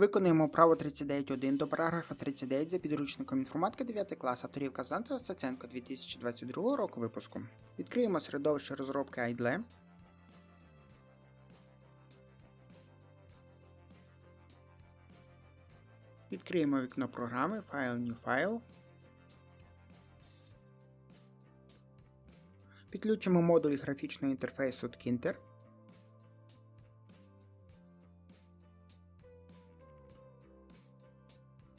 Виконуємо право 39.1 до параграфа 39 за підручником інформатика 9 клас авторів Казанця Стаценко 2022 року випуску. Відкриємо середовище розробки IDLE. Відкриємо вікно програми File New File. Підключимо модуль графічного інтерфейсу Tkinter.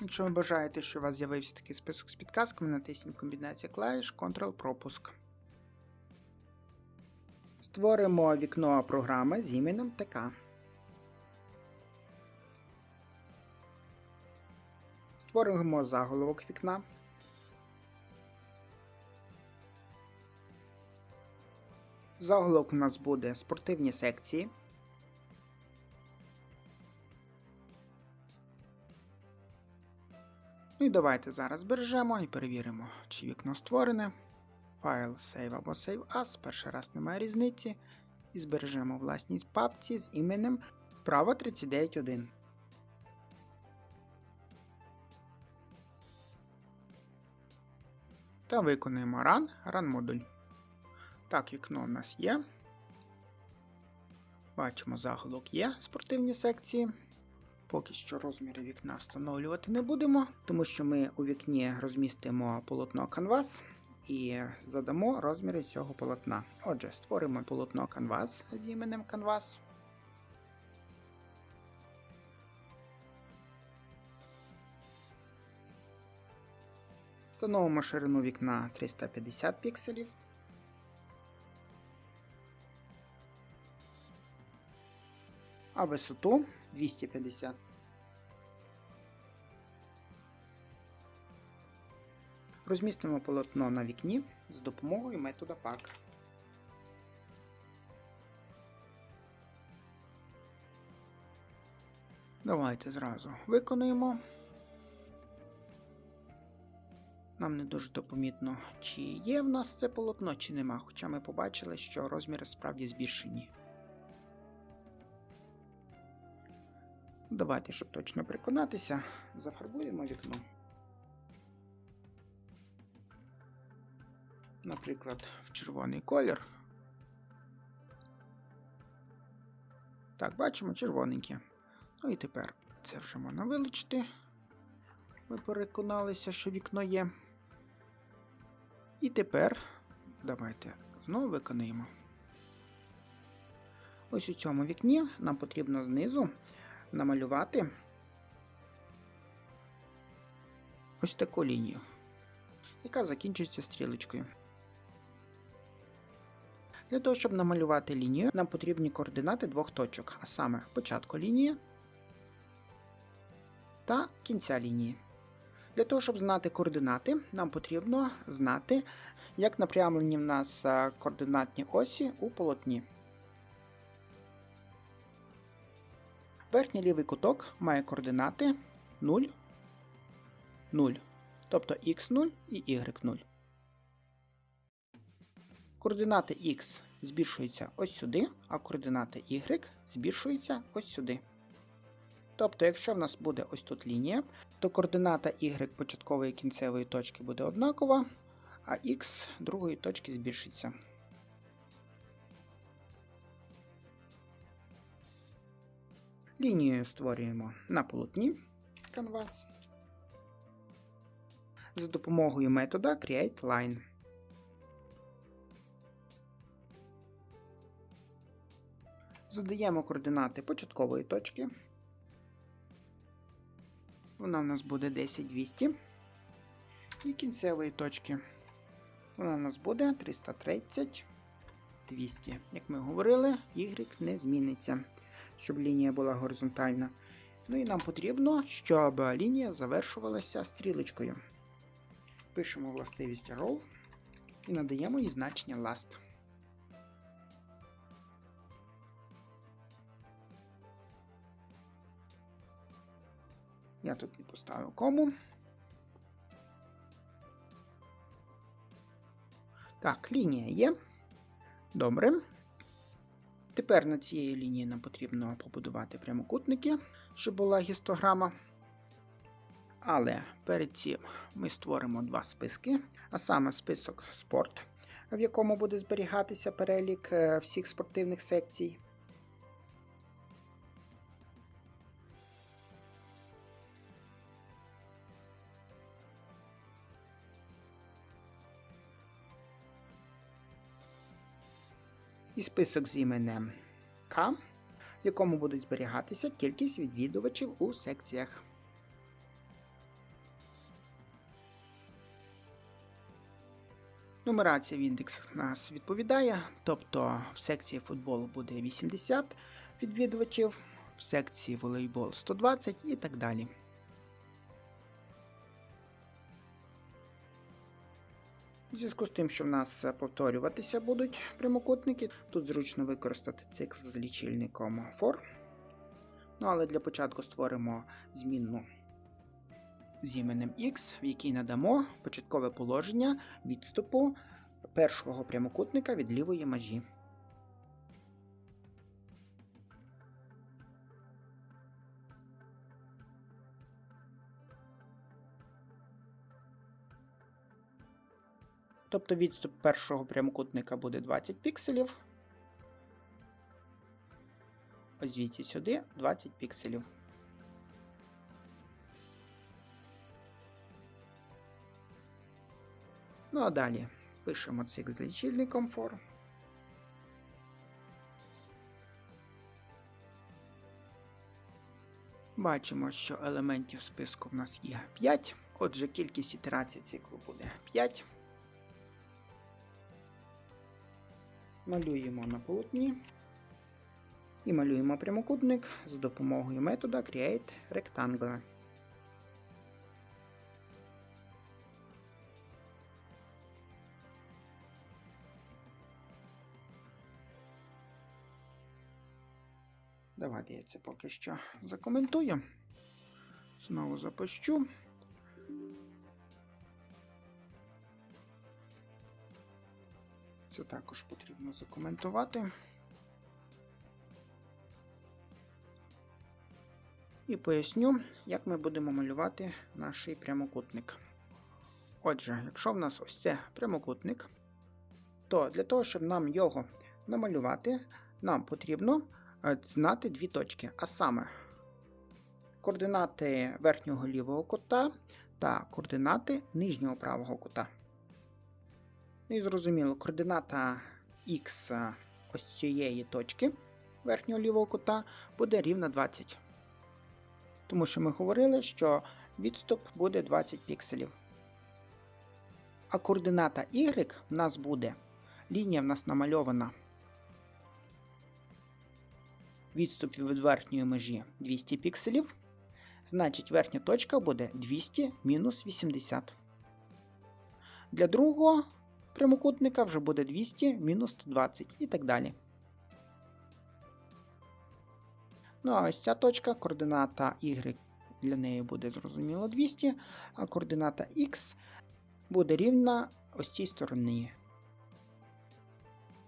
Якщо ви бажаєте, що у вас з'явився такий список з підказками, натисніть комбінація клавіш Ctrl-пропуск. Створимо вікно програми з іменем ТК. Створимо заголовок вікна. Заголовок у нас буде спортивні секції. Ну і давайте зараз збережемо і перевіримо, чи вікно створене. Файл Save або Save As, перший раз немає різниці. І збережемо власній папці з іменем Право 39.1. Та виконуємо Run, Run модуль. Так, вікно у нас є. Бачимо, заголовок є спортивні секції. Поки що розміри вікна встановлювати не будемо, тому що ми у вікні розмістимо полотно Canvas і задамо розміри цього полотна. Отже, створимо полотно Canvas з іменем Canvas. Встановимо ширину вікна 350 пікселів. А висоту 250. Розмістимо полотно на вікні з допомогою метода PAC. Давайте зразу виконуємо. Нам не дуже допомітно, чи є в нас це полотно, чи нема, хоча ми побачили, що розміри справді збільшені. Давайте, щоб точно переконатися, зафарбуємо вікно. Наприклад, в червоний колір. Так, бачимо червоненьке. Ну і тепер це вже можна вилучити. Ми переконалися, що вікно є. І тепер давайте знову виконаємо. Ось у цьому вікні нам потрібно знизу намалювати ось таку лінію, яка закінчується стрілочкою. Для того, щоб намалювати лінію, нам потрібні координати двох точок, а саме початку лінії та кінця лінії. Для того, щоб знати координати, нам потрібно знати, як напрямлені в нас е, координатні осі у полотні. Верхній лівий куток має координати 0, 0, тобто x0 і y0. Координати x збільшуються ось сюди, а координати y збільшуються ось сюди. Тобто, якщо в нас буде ось тут лінія, то координата y початкової і кінцевої точки буде однакова, а x другої точки збільшиться. Лінію створюємо на полотні Canvas за допомогою метода CreateLine. Задаємо координати початкової точки. Вона в нас буде 10200. І кінцевої точки. Вона у нас буде 330 200. Як ми говорили, y не зміниться щоб лінія була горизонтальна. Ну і нам потрібно, щоб лінія завершувалася стрілочкою. Пишемо властивість row і надаємо їй значення last. Я тут не поставив кому. Так, лінія є. Добре. Тепер на цієї лінії нам потрібно побудувати прямокутники, щоб була гістограма. Але перед цим ми створимо два списки, а саме список спорт, в якому буде зберігатися перелік е, всіх спортивних секцій. І список з іменем К, в якому буде зберігатися кількість відвідувачів у секціях. Нумерація в індекс нас відповідає, тобто в секції футболу буде 80 відвідувачів, в секції волейбол 120 і так далі. Зв'язку з тим, що в нас повторюватися будуть прямокутники, тут зручно використати цикл з лічильником for. Ну, але для початку створимо змінну з іменем X, в якій надамо початкове положення відступу першого прямокутника від лівої межі. Тобто відступ першого прямокутника буде 20 пікселів. Ось звідси сюди 20 пікселів. Ну а далі пишемо цикл з лічильником for. Бачимо, що елементів списку в нас є 5, отже, кількість ітерацій циклу буде 5. Малюємо на полотні і малюємо прямокутник з допомогою метода Create Rectangle. Давайте я це поки що закоментую. Знову запущу. Це також потрібно закоментувати. І поясню, як ми будемо малювати наш прямокутник. Отже, якщо в нас ось це прямокутник, то для того, щоб нам його намалювати, нам потрібно е, знати дві точки, а саме координати верхнього лівого кута та координати нижнього правого кута. Ну і зрозуміло, координата Х ось цієї точки верхнього лівого кута буде рівна 20. Тому що ми говорили, що відступ буде 20 пікселів. А координата Y в нас буде. Лінія в нас намальована. Відступ від верхньої межі 200 пікселів. Значить, верхня точка буде 200 мінус 80. Для другого прямокутника вже буде 200 мінус 120 і так далі. Ну, а ось ця точка, координата y для неї буде зрозуміло 200, а координата x буде рівна ось цій стороні.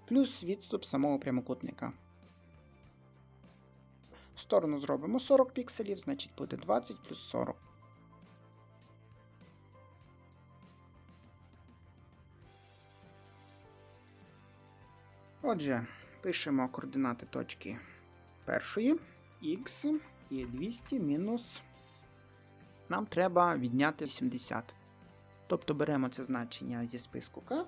Плюс відступ самого прямокутника. Сторону зробимо 40 пікселів, значить буде 20 плюс 40. Отже, пишемо координати точки першої х і 200 мінус. Нам треба відняти 70. Тобто беремо це значення зі списку К.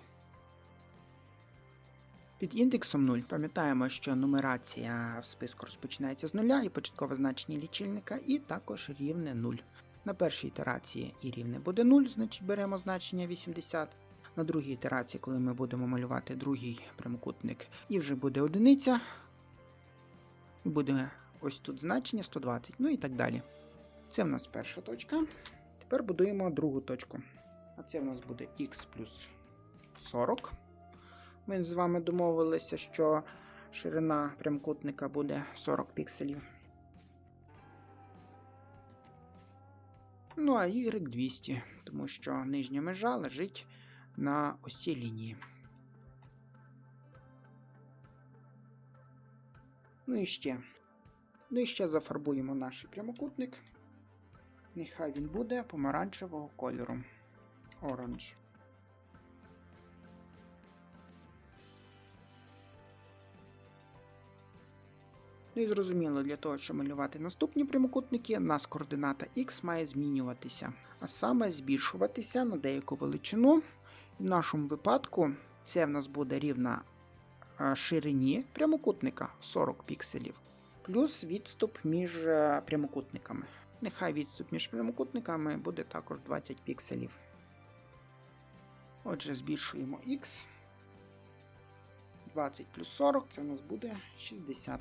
Під індексом 0 пам'ятаємо, що нумерація в списку розпочинається з нуля і початкове значення лічильника, і також рівне 0. На першій ітерації і рівне буде 0, значить беремо значення 80. На другій ітерації, коли ми будемо малювати другий прямокутник, і вже буде одиниця. Буде ось тут значення 120, ну і так далі. Це в нас перша точка. Тепер будуємо другу точку. А це в нас буде х плюс 40. Ми з вами домовилися, що ширина прямокутника буде 40 пікселів. Ну, а y 200, тому що нижня межа лежить на ось цій лінії. Ну і ще. Ну і ще зафарбуємо наш прямокутник. Нехай він буде помаранчевого кольору. Оранж. Ну і зрозуміло, для того, щоб малювати наступні прямокутники, у нас координата x має змінюватися, а саме збільшуватися на деяку величину. В нашому випадку це в нас буде рівна е, ширині прямокутника 40 пікселів, плюс відступ між е, прямокутниками. Нехай відступ між прямокутниками буде також 20 пікселів. Отже, збільшуємо x. 20 плюс 40 це у нас буде 60.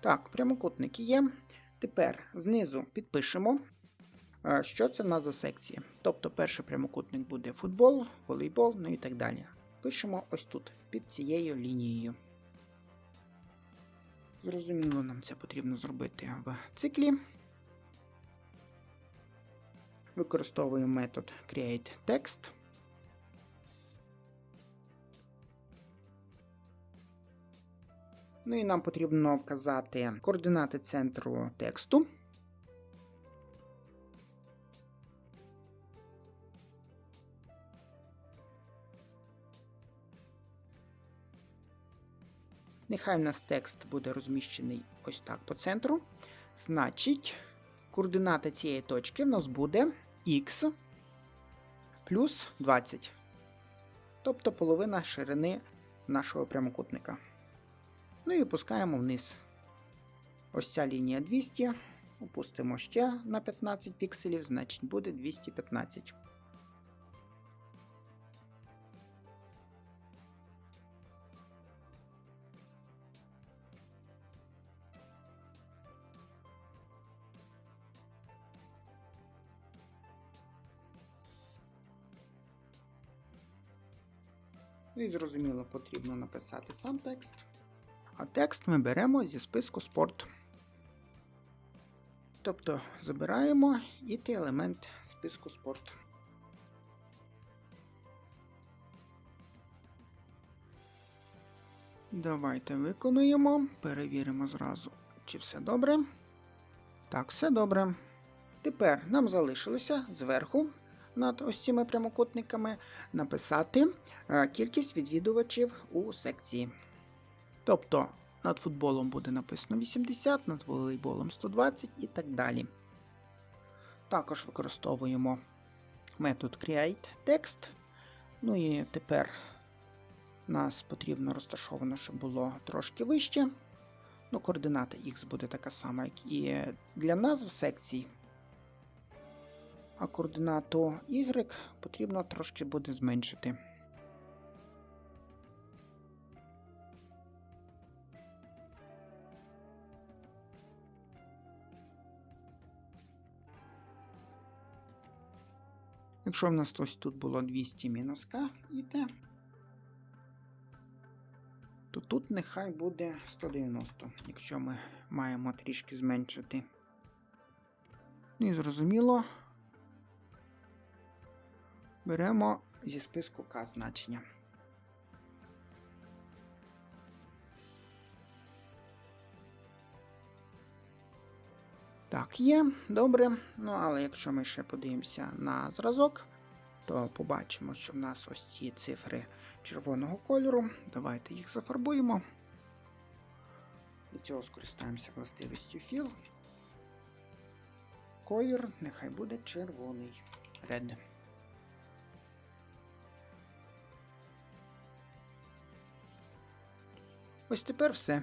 Так, прямокутники є. Тепер знизу підпишемо, що це в нас за секції. Тобто перший прямокутник буде футбол, волейбол, ну і так далі. Пишемо ось тут, під цією лінією. Зрозуміло, нам це потрібно зробити в циклі. Використовуємо метод createText. Ну і нам потрібно вказати координати центру тексту. Нехай в нас текст буде розміщений ось так по центру. Значить, координата цієї точки в нас буде x плюс 20. Тобто половина ширини нашого прямокутника. Ну і опускаємо вниз. Ось ця лінія 200. Опустимо ще на 15 пікселів, значить буде 215. Ну і зрозуміло, потрібно написати сам текст. А текст ми беремо зі списку спорт. Тобто забираємо той елемент списку спорт. Давайте виконуємо, перевіримо зразу, чи все добре. Так, все добре. Тепер нам залишилося зверху над ось цими прямокутниками написати е, кількість відвідувачів у секції. Тобто над футболом буде написано 80, над волейболом 120 і так далі. Також використовуємо метод createText. Ну і тепер нас потрібно розташовано, щоб було трошки вище. Ну, координата X буде така сама, як і для назв секцій. А координату Y потрібно трошки буде зменшити. Якщо в нас ось тут було 200 мінус К іде, то тут нехай буде 190, якщо ми маємо трішки зменшити. Ну і зрозуміло, беремо зі списку К значення. Так, є, добре. Ну, але якщо ми ще подивимося на зразок, то побачимо, що в нас ось ці цифри червоного кольору. Давайте їх зафарбуємо. Для цього скористаємося властивістю Fill. Колір нехай буде червоний. Red. Ось тепер все.